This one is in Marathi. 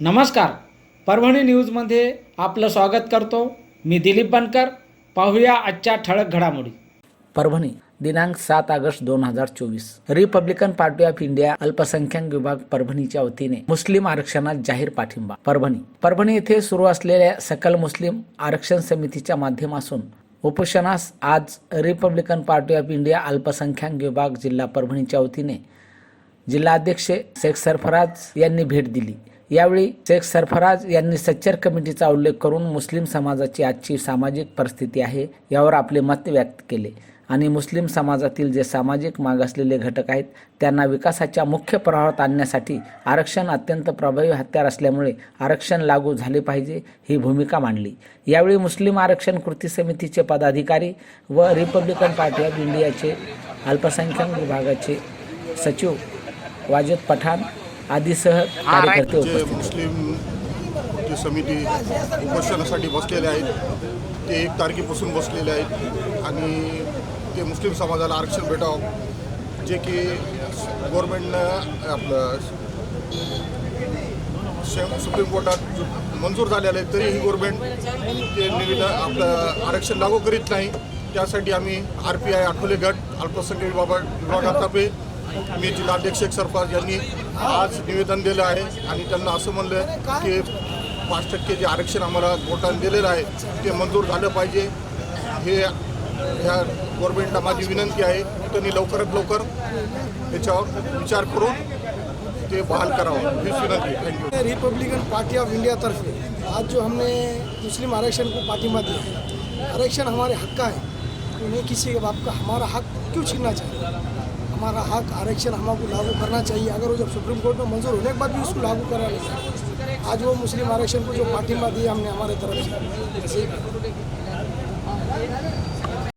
नमस्कार. परभणी न्यूजमध्ये आपलं स्वागत करतो. मी दिलीप बनकर. पाहूया आजच्या ठळक घडामोडी. परभणी दिनांक सात ऑगस्ट दोन हजार चोवीस. रिपब्लिकन पार्टी ऑफ इंडिया अल्पसंख्याक विभाग परभणीच्या वतीने मुस्लिम आरक्षणात जाहीर पाठिंबा. परभणी परभणी येथे सुरू असलेल्या सकल मुस्लिम आरक्षण समितीच्या माध्यमातून उपोषणास आज रिपब्लिकन पार्टी ऑफ इंडिया अल्पसंख्याक विभाग जिल्हा परभणीच्या वतीने जिल्हाध्यक्ष शेख सरफराज यांनी भेट दिली. यावेळी शेख सरफराज यांनी सच्चर कमिटीचा उल्लेख करून मुस्लिम समाजाची आजची सामाजिक परिस्थिती आहे यावर आपले मत व्यक्त केले. आणि मुस्लिम समाजातील जे सामाजिक मागासलेले घटक आहेत त्यांना विकासाच्या मुख्य प्रवाहात आणण्यासाठी आरक्षण अत्यंत प्रभावी हत्यार असल्यामुळे आरक्षण लागू झाले पाहिजे ही भूमिका मांडली. यावेळी मुस्लिम आरक्षण कृती समितीचे पदाधिकारी व रिपब्लिकन पार्टी ऑफ इंडियाचे अल्पसंख्याक विभागाचे सचिव वाजिद पठाण आदीसह कार्यकर्ते जे. मुस्लिम जी समिती उपोषणासाठी बसलेले आहेत ते एक तारखेपासून बसलेले आहेत आणि ते मुस्लिम समाजाला आरक्षण भेटावं जे की गव्हर्नमेंटनं आपलं सुप्रीम कोर्टात मंजूर झालेलं आहे तरीही गव्हर्नमेंट ते निविदा आपलं आरक्षण लागू करीत नाही त्यासाठी आम्ही आर पी आय आठवले गट अल्पसंख्याक विभाग विभागातर्फे मी जिल्हाध्यक्ष सरकार यांनी आज निवेदन दिलं आहे आणि त्यांना असं म्हणलं की पाच टक्के जे आरक्षण आम्हाला कोर्टाने दिलेलं आहे ते मंजूर झालं पाहिजे. हे ह्या गव्हर्नमेंटला माझी विनंती आहे त्यांनी लवकरात लवकर याच्यावर विचार करून ते बहाल करावं. हीच विनंती thank you Republican Party of India आज जो हमने मुस्लिम आरक्षण को पार्टिमा दिया है आरक्षण हमारे हक का है। उन्हें किसी के बाप का हमारा हक क्यों छीनना चाहिए? हमारा हक आरक्षण हमको लागू करना चाहिए। अगर वो जब सुप्रीम कोर्ट में मंजूर होने के बाद भी उसको लागू करा नहीं आज वो मुस्लिम आरक्षण को जो पार्टिमा दिया हमने हमारे तरफ़ से।